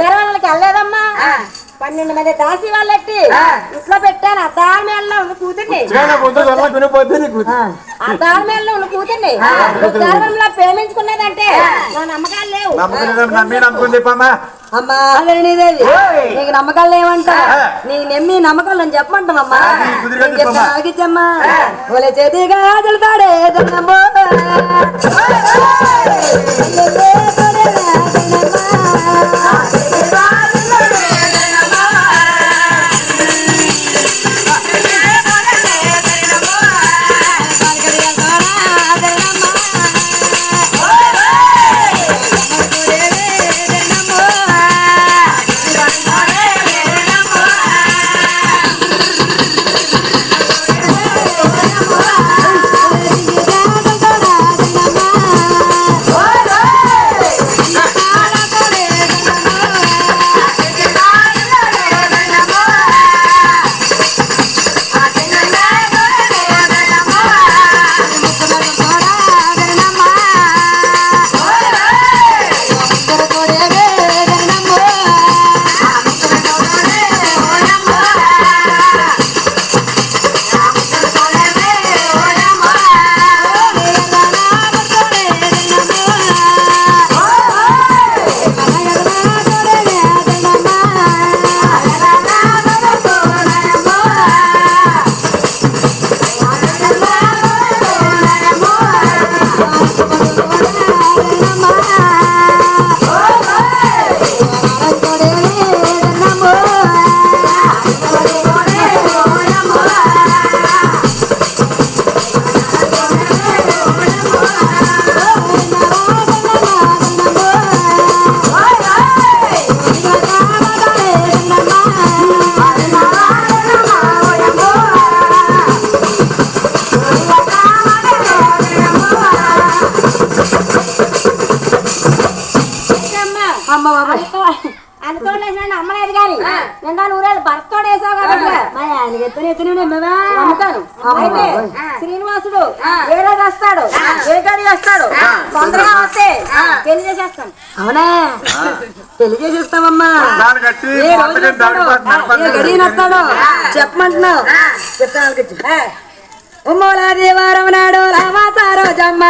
దేవాలకి వెళ్ళలేదమ్మా. పన్నెండు మంది దాసి వాళ్ళెట్టి ఇంట్లో పెట్టాను అద్దాల మేడలో ఉన్న కూతుర్ని. అద్దాల మేడలో ఉన్న కూతుర్ని. ఉద్దారంలో ప్రేమించుకున్నదంటే నా నమ్మకాలు లేవు. అమ్మా నీకు నమ్మకాలు లేవంట. నీకు నమ్మి నమ్మకాలు నేను చెప్పమంటానమ్మా. ఆగిచ్చమ్మా ఒలే చేతిగా తెలుతాడే నమ్ముతాను. అయితే శ్రీనివాసుడు ఏ రోజు వస్తాడు. ఏ గడి వస్తాడు. తొందరగా వస్తే పెళ్ళి చేసేస్తాను అవునా? పెళ్ళి చేసేస్తామమ్మా దాన్ని కట్టి ఏ మొత్తం రోజు దాడి వస్తాడో, ఏ గడియన వస్తాడో చెప్పమంటున్నావు. చెప్తాను దేవారం నాడు రామాతారో జమ్మ